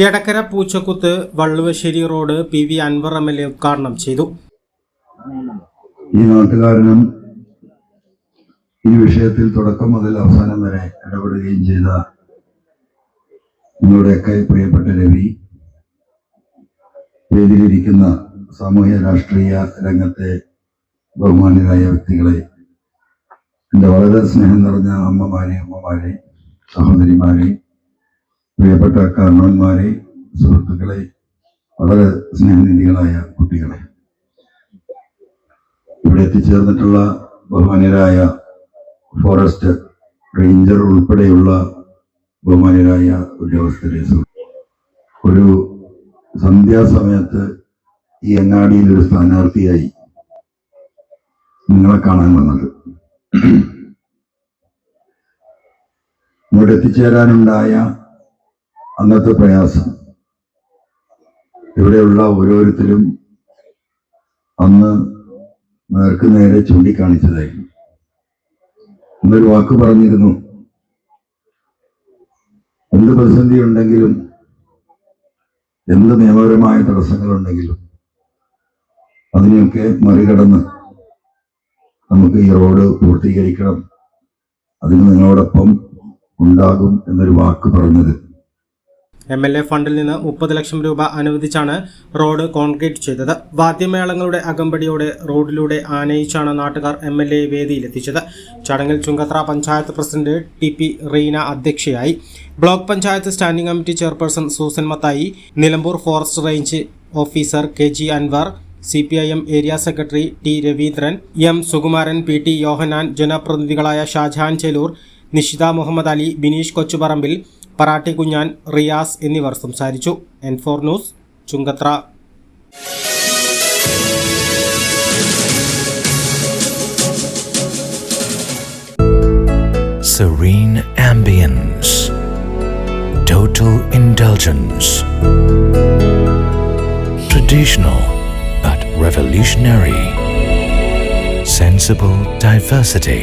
Edakkara Poochakuth Valluvassery road P V Anvar M L A ഉദ്ഘാടനം ചെയ്തു. ഈ നാട്ടുകാരനും ഈ വിഷയത്തിൽ തുടക്കം മുതൽ അവസാനം വരെ ഇടപെടുകയും ചെയ്ത നിങ്ങളുടെയൊക്കെ പ്രിയപ്പെട്ട രവി വേദിയിലിരിക്കുന്ന സാമൂഹ്യ രാഷ്ട്രീയ രംഗത്തെ ബഹുമാനരായ വ്യക്തികളെ എന്റെ വളരെ സ്നേഹം നിറഞ്ഞ അമ്മമാരെ അമ്മമാരെ സഹോദരിമാരെ പ്രിയപ്പെട്ട കാരണവന്മാരെ സുഹൃത്തുക്കളെ വളരെ സ്നേഹനിധികളായ കുട്ടികളെ. ഇവിടെ എത്തിച്ചേർന്നിട്ടുള്ള ബഹുമാനരായ ഫോറസ്റ്റ് റേഞ്ചർ ഉൾപ്പെടെയുള്ള ബഹുമാനരായ ഉദ്യോഗസ്ഥരെ ഒരു സന്ധ്യാസമയത്ത് ഈ അങ്ങാടിയിൽ ഒരു സ്ഥാനാർത്ഥിയായി നിങ്ങളെ കാണാൻ വന്നത്. ഇവിടെ എത്തിച്ചേരാനുണ്ടായ അന്നത്തെ പ്രയാസം. ഇവിടെയുള്ള ഓരോരുത്തരും അന്ന് നേർക്ക് നേരെ ചൂണ്ടിക്കാണിച്ചതായിരുന്നു. എന്നൊരു വാക്ക് പറഞ്ഞിരുന്നു. എന്ത് പ്രതിസന്ധി ഉണ്ടെങ്കിലും എന്ത് നിയമപരമായ തടസ്സങ്ങളുണ്ടെങ്കിലും അതിനെയൊക്കെ മറികടന്ന് നമുക്ക് ഈ റോഡ് പൂർത്തീകരിക്കണം. അതിന് നിങ്ങളോടൊപ്പം ഉണ്ടാകും എന്നൊരു വാക്ക് പറഞ്ഞത് എം എൽ എ ഫണ്ടിൽ നിന്ന് മുപ്പത് ലക്ഷം രൂപ അനുവദിച്ചാണ് റോഡ് കോൺക്രീറ്റ് ചെയ്തത്. വാദ്യമേളങ്ങളുടെ അകമ്പടിയോടെ റോഡിലൂടെ ആനയിച്ചാണ് നാട്ടുകാർ എം എൽ എ വേദിയിലെത്തിച്ചത്. ചടങ്ങിൽ Chungathara panchayat president T P Reena അധ്യക്ഷയായി. Block panchayat standing committee chairperson Susan Mathai. Nilambur forest range officer K G Anwar C P I M area secretary T Raveendran M Sukumaran P T Yohannan ജനപ്രതിനിധികളായ Shajahan Chelur Nishitha Muhammad Ali Bineesh Kochuparambil Paratti Kunjan Riyas എന്നിവർ സംസാരിച്ചു N four news Chungathara serene ambience, total indulgence, traditional but revolutionary, sensible diversity,